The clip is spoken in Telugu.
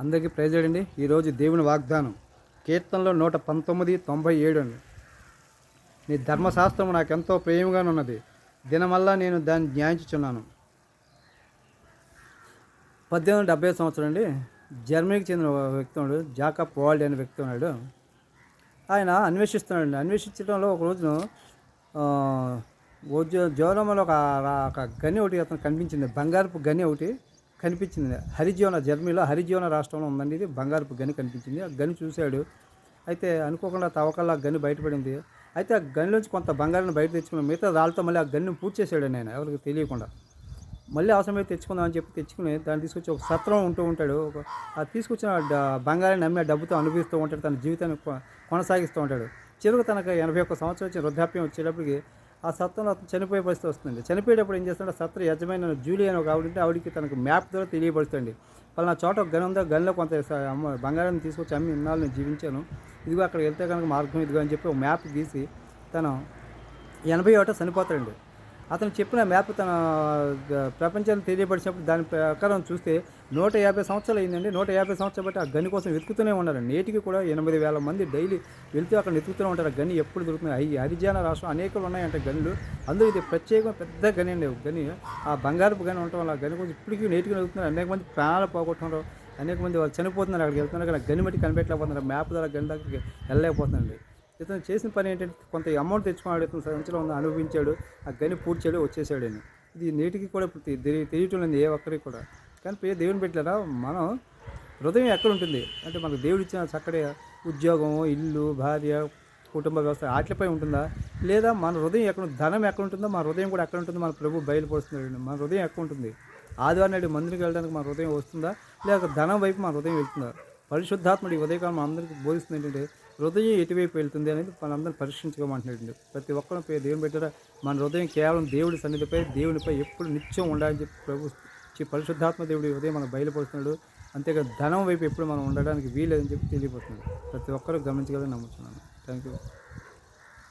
అందరికీ ప్రజలండి ఈరోజు దేవుని వాగ్దానం. కీర్తనలో నూట పంతొమ్మిది తొంభై ఏడు అండి. నీ ధర్మశాస్త్రం నాకు ఎంతో ప్రేమగానున్నది. దినమల్లా నేను దాన్ని జ్ఞాయించుచున్నాను పద్దెనిమిది వందల డెబ్బై సంవత్సరం అండి. జర్మనీకి చెందిన ఒక వ్యక్తి ఉన్నాడు. జాకబ్ వాల్డ్ అనే వ్యక్తి ఉన్నాడు. ఆయన అన్వేషిస్తున్నాడు అన్వేషించడంలో ఒక రోజును ఆ, జ్వరంలో ఒక ఒక గని ఒకటి అతను కనిపించింది. బంగారపు గని ఒకటి. కనిపించింది. హరిజీవన జర్మనీలో హరిజీవన రాష్ట్రంలో ఉందండి ఇది. బంగారపు గని కనిపించింది. ఆ గని చూశాడు. అయితే అనుకోకుండా తవ్వకల్లా గని బయటపడింది. అయితే ఆ గనిలోంచి కొంత బంగారాన్ని బయట తెచ్చుకున్న మిగతా రాళ్ళతో మళ్ళీ ఆ గన్ను పూర్తి చేశాడు నేను ఎవరికి తెలియకుండా. మళ్ళీ అవసరమైతే తెచ్చుకుందాం అని చెప్పి తెచ్చుకుని దాన్ని తీసుకొచ్చి ఒక సత్రం ఉంటూ ఉంటాడు. ఆ తీసుకొచ్చిన బంగారాన్ని అమ్మే డబ్బుతో అనుభవిస్తూ ఉంటాడు. తన జీవితాన్ని కొ- కొనసాగిస్తూ ఉంటాడు. చివరికి తనకు ఎనభై ఒక్క సంవత్సరం వచ్చి వృద్ధాప్యం వచ్చేటప్పటికి ఆ సత్తంలో అతను చనిపోయే పరిస్థితి వస్తుంది చనిపోయేటప్పుడు ఏం చేస్తాడు సత్ర యజమాని జూలీ అని ఒక ఆవిడ ఉంటే ఆవిడకి తనకు మ్యాప్ ద్వారా తెలియపరుస్తుంది పలానా చోట ఒక గని ఉందో గనిలో కొంత అమ్మ బంగారాన్ని తీసుకొచ్చి అమ్మి ఇన్నాళ్ళు నేను జీవించాను. ఇదిగో అక్కడ వెళ్తే కనుక మార్గం ఇదిగో అని చెప్పి ఒక మ్యాప్ గీసి తను ఎనభై ఒకటో చనిపోతాడండి. అతను చెప్పిన మ్యాప్ తన ప్రపంచాన్ని తెలియపరిచినప్పుడు దాని ప్రకారం చూస్తే నూట యాభై సంవత్సరాలు అయిందండి. నూట యాభై సంవత్సరాలు బట్టి ఆ గని కోసం వెతుకుతూనే ఉన్నారు. నేటికి కూడా ఎనిమిది వేల మంది డైలీ వెళ్తూ అక్కడ వెతుకుతూనే ఉంటారు. ఆ గని ఎప్పుడు దొరుకుతుంది? హరి హరిజానా రాష్ట్రం అనేకలు ఉన్నాయంటే గనులు. అందులో ఇది ప్రత్యేకం పెద్ద గని అండి. గని ఆ బంగారపు గని ఉండటం వల్ల ఆ గని కోసం ఇప్పటికీ నేటికి వెతుకుతున్నారు. అనేక మంది ప్రాణాలు పోగొట్టుకున్నారు అనేక మంది వాళ్ళు చనిపోతున్నారు. అక్కడికి వెళ్తున్నారు. కానీ గని బట్టి కనిపెట్టలేకపోతున్నారు. మ్యాప్ ద్వారా గని దగ్గరికి వెళ్ళలేకపోతుందండి ఇతను చేసిన పని ఏంటంటే కొంత అమౌంట్ తెచ్చుకున్నాడు ఇతను సంచలో ఉంది అనుభవించాడు ఆ గని పూర్తి చేయడు వచ్చేసాడు అని ఇది నేటికి కూడా ఇప్పుడు తెలియటం లేదు ఏ ఒక్కరికి కూడా. కానీ ప్రియ దేవుని పెట్టారా మనం హృదయం ఎక్కడ ఉంటుంది? అంటే మనకు దేవుడు ఇచ్చిన చక్కటి ఉద్యోగం ఇల్లు భార్య కుటుంబ వ్యవస్థ వాటిపై ఉంటుందా? లేదా మన హృదయం ఎక్కడ ధనం ఎక్కడ ఉంటుందో మన హృదయం కూడా ఎక్కడ ఉంటుందో మన ప్రభు బయలుపరుస్తున్నాడు మన హృదయం ఎక్కడ ఉంటుంది? ఆదివారం నాడు మందిరికి వెళ్ళడానికి మన హృదయం వస్తుందా? లేక ధనం వైపు మన హృదయం వెళ్తుందా? పరిశుద్ధాత్ముడు ఈ ఉదయకాలం అందరికీ బోధిస్తుంది ఏంటంటే హృదయం ఎటువైపు వెళ్తుంది అనేది మనందరం పరీక్షించుకోమంటున్నాడు ప్రతి ఒక్కరి పోయి దేవుని పెట్టారా మన హృదయం కేవలం దేవుడి సన్నిధిపై దేవునిపై ఎప్పుడు నిత్యం ఉండాలని చెప్పి ప్రభు పరిశుద్ధాత్మ దేవుడి హృదయం మనం బయలుపరుస్తున్నాడు. అంతేకాదు ధనం వైపు ఎప్పుడు మనం ఉండడానికి వీలేదని చెప్పి తెలియపోతున్నాడు ప్రతి ఒక్కరూ గమనించగలని నమ్ముతున్నాను. Thank you